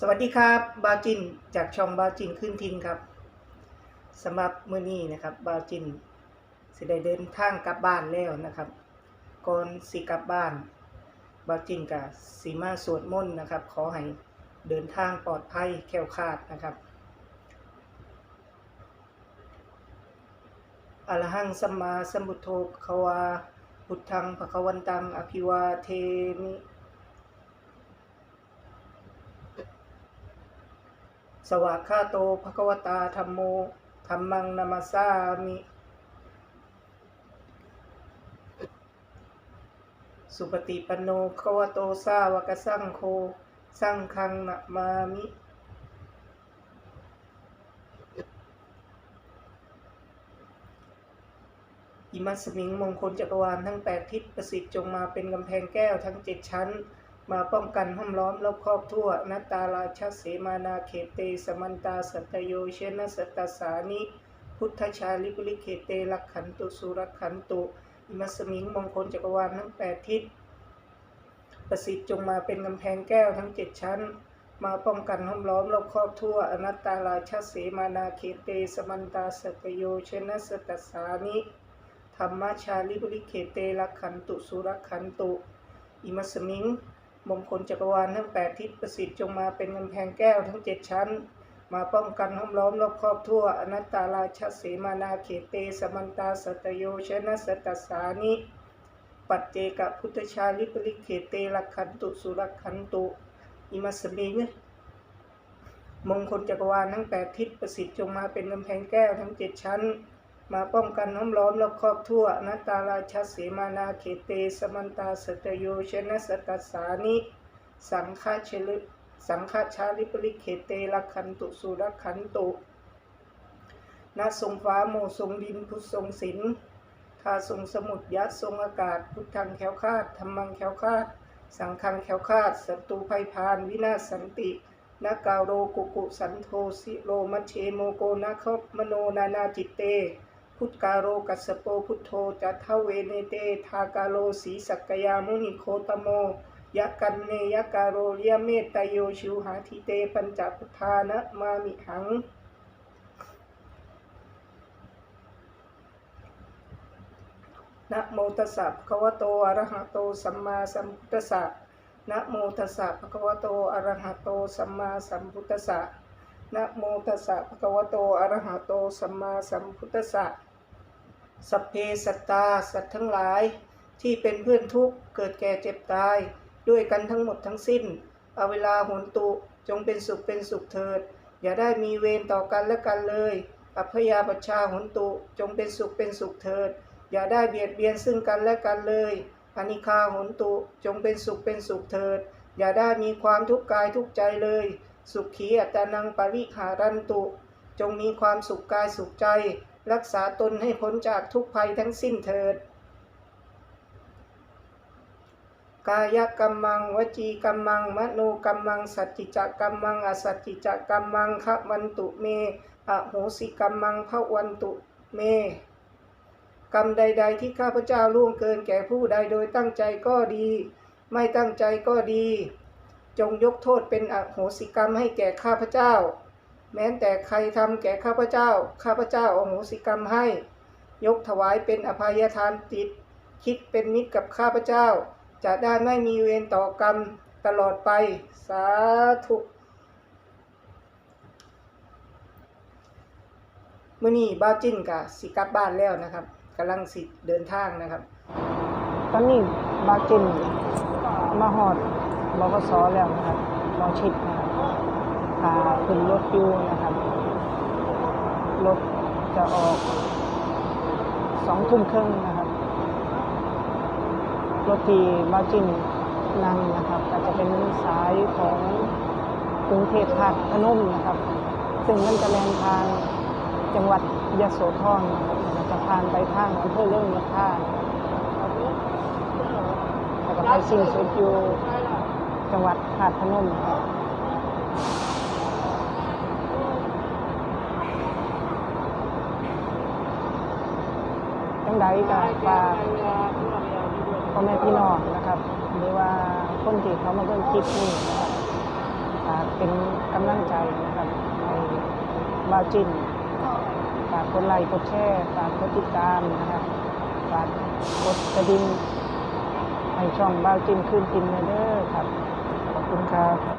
สวัสดีครับบาจินจากช่องบาจินขึ้นทินครับสำหรับมื้อนี้นะครับบาจินสิได้เดินทางกลับบ้านแล้วนะครับก่อนสิกลับบ้านบาจินกับสีมาสวดมนต์นะครับ ขอให้เดินทางปลอดภัยแคล้วคลาดนะครับอรหังสัมมาสัมพุทโธภควาพุทธังภควันตังอภิวาเทมิ สวากขาโตภควตาธรรมโมธรรมังนามาสามิ สุปฏิปันโนภควโตสาวกสังโฆสังฆังนะมามิอิมัสมิงมงคลจักรวาลทั้งแปดทิศประสิทธิ์จงมาเป็นกำแพงแก้วทั้งเจ็ดชั้น มาป้องกันห้อมล้อมรอบครอบทั่วนัตตาราชเสมานาเขเต สมันตาสัตโยเชนะสัตตสานิ พุทธชาลิปุริเขเตลักขันตุสุรขันตุอิมัสมิงมงคลจักรวาลทั้งแปดทิศประสิทธิ์จงมาเป็นกำแพงแก้วทั้งเจ็ดชั้น มาป้องกันห้อมล้อมรอบครอบทั่วอนัตตาราชเสมานาเขเต สมันตาสัตโยเชนะสัตตสานิธรรมชาลิบุริเขเตลักขันตุสุรขันตุอิมัสมิง มงคลจักรวาลทั้งแปดทิศประสิทธิ์จงมาเป็นกำแพงแก้วทั้งเจ็ดชั้น มาป้องกันห้อมล้อมรอบครอบทั่ว อนัตตาราชเสมานาเขเต สมันตาสัตโยชนะสตตสานิ ปัจเจกพุทธชาลิบุริเขเตลักขันตุสุรขันตุอิมัสมิงมงคลจักรวาลทั้งแปดทิศประสิทธิ์จงมาเป็นกำแพงแก้วทั้งเจ็ดชั้น มาป้องกันน้อมล้อมรอบครอบทั่วนัตตาราชเสมานาเขเตสมันตาสตโยชนะสตตสานิสังฆาเชลิสังฆาชาลิปริเขเตลักขันตุสุรขันตุณทรงฟ้าโมทรงดินพุทธทรงศิลทาทรงสมุทรยัดทรงอากาศ พุทธังแขวคาดธรรมังแขวคาด สังฆังแขวคาดศัตรูภัยพานวินาศสันตินากาโรกุกุสันโทสิโรมัชเชโมโกนาคมโนนานาจิตเต พุทธการโรกัสโปพุทโธจัตถเวเนเตทากาโลสีสักกยามุนิโคตโมยะกันเนยะการโรเลยเมตตโยชิวหาทิเตปัญจพุทธานะมามิหังนะโมตัสสะภะคะวะโตอะระหะโตสัมมาสัมพุทธัสสะนะโมตัสสะภะคะวะโตอะระหะโตสัมมาสัมพุทธัสสะนะโมตัสสะภะคะวะโตอะระหะโตสัมมาสัมพุทธัสสะ สัพเพสัตตาสัตว์ทั้งหลาย ที่เป็นเพื่อนทุกข์เกิดแก่เจ็บตาย ด้วยกันทั้งหมดทั้งสิ้นเอาเวลาหนตุจงเป็นสุขเป็นสุขเถิด อย่าได้มีเวรต่อกันและกันเลยอัพยาปชาหนตุจงเป็นสุขเป็นสุขเถิด อย่าได้เบียดเบียนซึ่งกันและกันเลยอนิคาหนตุจงเป็นสุขเป็นสุขเถิด อย่าได้มีความทุกข์กายทุกใจเลย สุขีอัตานังปริหารันตุ จงมีความสุขกายสุขใจ รักษาตนให้พ้นจากทุกภัยทั้งสิ้นเถิด กายกรรมัง วจีกรรมัง มโนกรรมัง สัจจิจกรรมัง อสัจจิจกรรมังขวันตุเมอโหสิกรรมังภวันตุเม กรรมใด ๆ ที่ข้าพเจ้าล่วงเกินแก่ผู้ใดโดยตั้งใจก็ดี ไม่ตั้งใจก็ดี จงยกโทษเป็นอโหสิกรรมให้แก่ข้าพเจ้า แม้แต่ใครทำแก่ข้าพเจ้า ข้าพเจ้าอโหสิกรรมให้ ยกถวายเป็นอภัยทานจิตคิดเป็นมิตรกับข้าพเจ้า จะได้ไม่มีเวรต่อกรรมตลอดไป สาธุมื่อนี้บ้าจิ้นกับสิกลับบ้านแล้วนะครับกำลังสิเดินทางนะครับ ตอนนี้บ้าจิ้นมาหอดบกสแล้วนะครับรอชิดนะครับ พาขึ้นรถอยู่นะครับรถจะออกสองทุ่มครึ่งนะครับรถที่บ้าจิ้นนั่งนะครับก็จะเป็นสายของกรุงเทพธาตุพนมนะครับ ซึ่งมันจะแล่นทางจังหวัดยะโสธรนะครับจะผ่านไปทางอำเภอเรื่องยะท่าแล้วก็ไปสิ้นสุดอยู่จังหวัดธาตุพนมนะครับจัง ใดก็ฝากพ่อแม่พี่น้องนะครับหรือว่าคนที่เขามาเบิ่งคลิปนี้นะครับฝากเป็นกำลังใจนะครับให้บาวจินฝากกดไลค์กดแชร์ฝากกดติดตามนะครับฝากกดกระดิ่งให้ช่องบาวจินคืนกินเด้อครับขอบคุณครับ